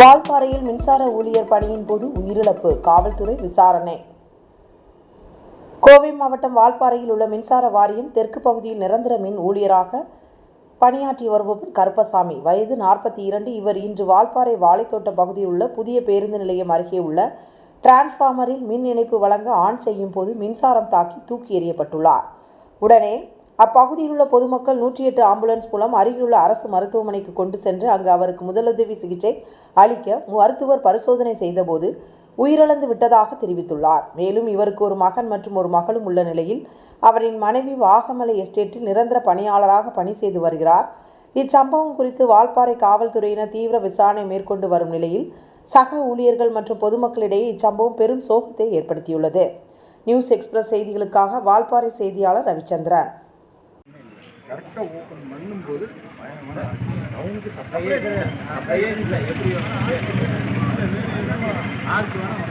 வால்பாறையில் மின்சார ஊழியர் பணியின் போது உயிரிழப்பு. காவல்துறை விசாரணை. கோவை மாவட்டம் வால்பாறையில் உள்ள மின்சார வாரியம் தெற்கு பகுதியில் நிரந்தர மின் ஊழியராக பணியாற்றி வருபவர் கருப்பசாமி. வயது நாற்பத்தி இரண்டு. இவர் இன்று வால்பாறை வாழைத்தோட்டம் பகுதியில் உள்ள புதிய பேருந்து நிலையம் அருகே உள்ள டிரான்ஸ்ஃபார்மரில் மின் இணைப்பு வழங்க ஆன் செய்யும் போது மின்சாரம் தாக்கி தூக்கி எறியப்பட்டுள்ளார். உடனே அப்பகுதியில் உள்ள பொதுமக்கள் நூற்றி எட்டு ஆம்புலன்ஸ் மூலம் அருகிலுள்ள அரசு மருத்துவமனைக்கு கொண்டு சென்று அங்கு அவருக்கு முதலுதவி சிகிச்சை அளிக்க மருத்துவர் பரிசோதனை செய்தபோது உயிரிழந்து விட்டதாக தெரிவித்துள்ளார். மேலும் இவருக்கு ஒரு மகன் மற்றும் ஒரு மகளும் உள்ள நிலையில் அவரின் மனைவி வாகமலை எஸ்டேட்டில் நிரந்தர பணியாளராக பணி செய்து வருகிறார். இச்சம்பவம் குறித்து வால்பாறை காவல்துறையினர் தீவிர விசாரணை மேற்கொண்டு வரும் நிலையில் சக ஊழியர்கள் மற்றும் பொதுமக்களிடையே இச்சம்பவம் பெரும் சோகத்தை ஏற்படுத்தியுள்ளது. நியூஸ் எக்ஸ்பிரஸ் செய்திகளுக்காக வால்பாறை செய்தியாளர் ரவிச்சந்திரன். கரெக்டாக ஓப்பன் பண்ணும்போது பயணமான அவனுக்கு சட்டையே இல்லை. எப்படி ஆர்க்கு வேணால்